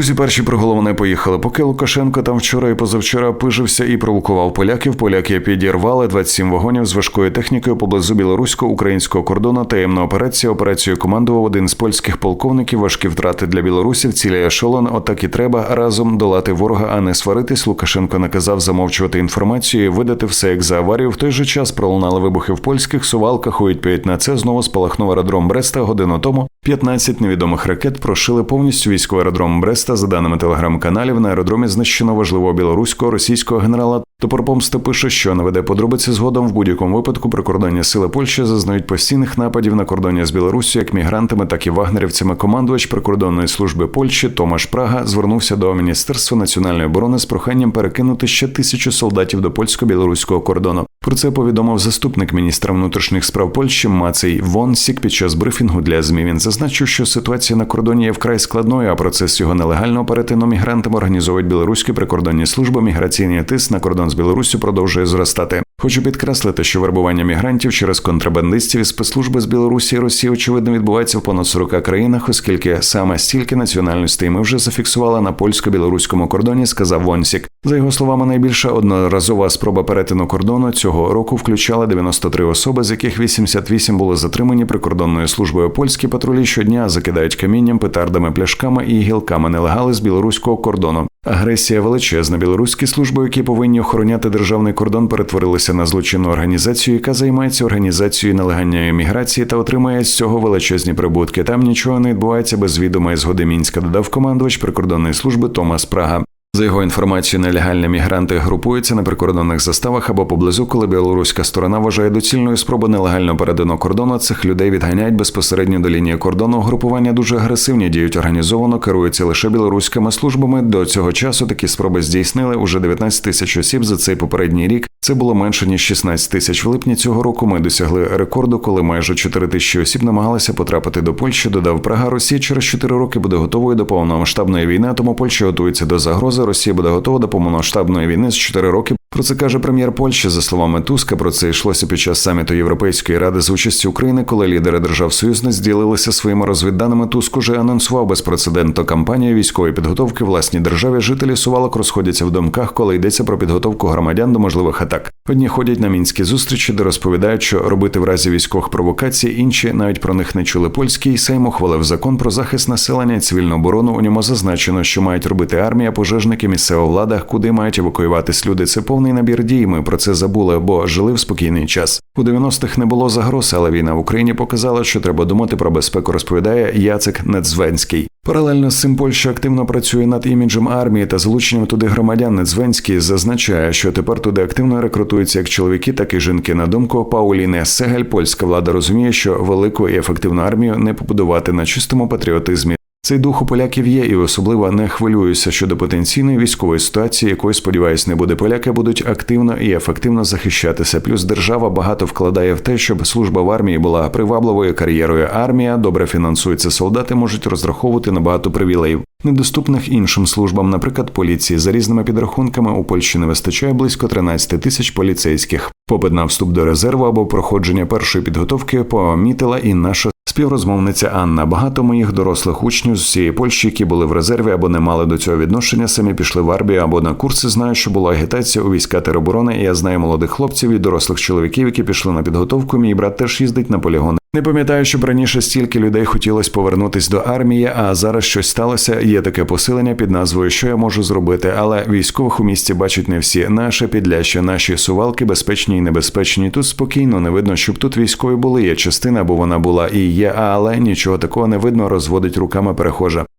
Друзі, перші про головне поїхали. Поки Лукашенко там вчора і позавчора пижився і провокував поляків. Поляки підірвали 27 вагонів з важкою технікою поблизу білорусько-українського кордону. Таємна операція. Операцію командував один з польських полковників. Важкі втрати для білорусів. Цілі ешелон. Отак і треба разом долати ворога, а не сваритись. Лукашенко наказав замовчувати інформацію і видати все як за аварію. В той же час пролунали вибухи в польських сувалках. У відповідь на це знову спалахнув аеродром Бреста годину тому. 15 невідомих ракет прошили повністю військовий аеродром Бреста. За даними телеграм-каналів, на аеродромі знищено важливого білоруського російського генерала. Топор помсти пише, що наведе подробиці згодом в будь-якому випадку прикордонні сили Польщі зазнають постійних нападів на кордоні з Білорусі як мігрантами, так і вагнерівцями. Командувач прикордонної служби Польщі Томаш Прага звернувся до Міністерства національної оборони з проханням перекинути ще тисячу солдатів до польсько-білоруського кордону. Про це повідомив заступник міністра внутрішніх справ Польщі Мацей Вонсік під час брифінгу для ЗМІ. Він зазначив, що ситуація на кордоні є вкрай складною, а процес його нелегального перетину мігрантами організовують білоруські прикордонні служби. Міграційний тиск на кордон з Білоруссю продовжує зростати. Хочу підкреслити, що вербування мігрантів через контрабандистів і спецслужби з Білорусі і Росії очевидно відбувається в понад 40 країнах, оскільки саме стільки національностей ми вже зафіксували на польсько-білоруському кордоні, сказав Вонсік. За його словами, найбільша одноразова спроба перетину кордону цього року включала 93 особи, з яких 88 були затримані прикордонною службою. Польські патрулі щодня закидають камінням, петардами, пляшками і гілками нелегали з білоруського кордону. Агресія величезна. Білоруські служби, які повинні охороняти державний кордон, перетворилися на злочинну організацію, яка займається організацією нелегальної міграції та отримує з цього величезні прибутки. Там нічого не відбувається без відомої згоди мінська. Додав командувач прикордонної служби Томас Прага. За його інформацією, нелегальні мігранти групуються на прикордонних заставах або поблизу, коли білоруська сторона вважає доцільною спробу нелегально перетину кордону. Цих людей відганяють безпосередньо до лінії кордону. Групування дуже агресивні, діють організовано, керуються лише білоруськими службами. До цього часу такі спроби здійснили уже 19 тисяч осіб за цей попередній рік. Це було менше ніж 16 тисяч в липні цього року. Ми досягли рекорду, коли майже 4 тисячі осіб намагалися потрапити до Польщі. Додав Прага. Росія через 4 роки буде готовою до повномасштабної війни. Тому Польща готується до загрози. Росія буде готова до повномасштабної війни з 4 роки. Про це каже прем'єр Польщі за словами Туска. Про це йшлося під час саміту Європейської ради з участі України, коли лідери держав союзниць ділилися своїми розвідданими. Туск уже анонсував безпрецедентну кампанію військової підготовки власній державі. Жителі сувалок розходяться в думках, коли йдеться про підготовку громадян до можливих атак. Одні ходять на мінські зустрічі, де розповідають, що робити в разі військових провокацій. Інші навіть про них не чули польський. Сейм ухвалив закон про захист населення і цивільну оборону. У ньому зазначено, що мають робити армія, пожежники, місцева влада, куди мають евакуюватись люди. Це повний набір дій. Ми про це забули, бо жили в спокійний час. У 90-х не було загроз, але війна в Україні показала, що треба думати про безпеку. Розповідає Яцек Недзвенський. Паралельно з цим Польща активно працює над іміджем армії та залученням туди громадян. Недзвенський зазначає, що тепер туди активно рекрутуються як чоловіки, так і жінки. На думку Пауліни Сегель, польська влада розуміє, що велику і ефективну армію не побудувати на чистому патріотизмі. Цей дух у поляків є, і особливо не хвилююся щодо потенційної військової ситуації, якої сподіваюсь, не буде. Поляки будуть активно і ефективно захищатися. Плюс держава багато вкладає в те, щоб служба в армії була привабливою кар'єрою. Армія добре фінансується. Солдати можуть розраховувати на багато привілеїв, недоступних іншим службам, наприклад, поліції. За різними підрахунками у Польщі не вистачає близько 13 тисяч поліцейських. Попит на вступ до резерву або проходження першої підготовки помітила і наша Співрозмовниця Анна. Багато моїх дорослих учнів з всієї Польщі, які були в резерві або не мали до цього відношення, самі пішли в армію або на курси. Знаю, що була агітація у війська тероборони. і Я знаю молодих хлопців і дорослих чоловіків, які пішли на підготовку. Мій брат теж їздить на полігони. Не пам'ятаю, щоб раніше стільки людей хотілося повернутися до армії, а зараз щось сталося. Є таке посилення під назвою Що я можу зробити, але військових у місті бачать не всі. Наше підляще, наші сувалки безпечні і небезпечні. Тут спокійно не видно, щоб тут військові були. Є частина, бо вона була і є, але нічого такого не видно. Розводить руками перехожа.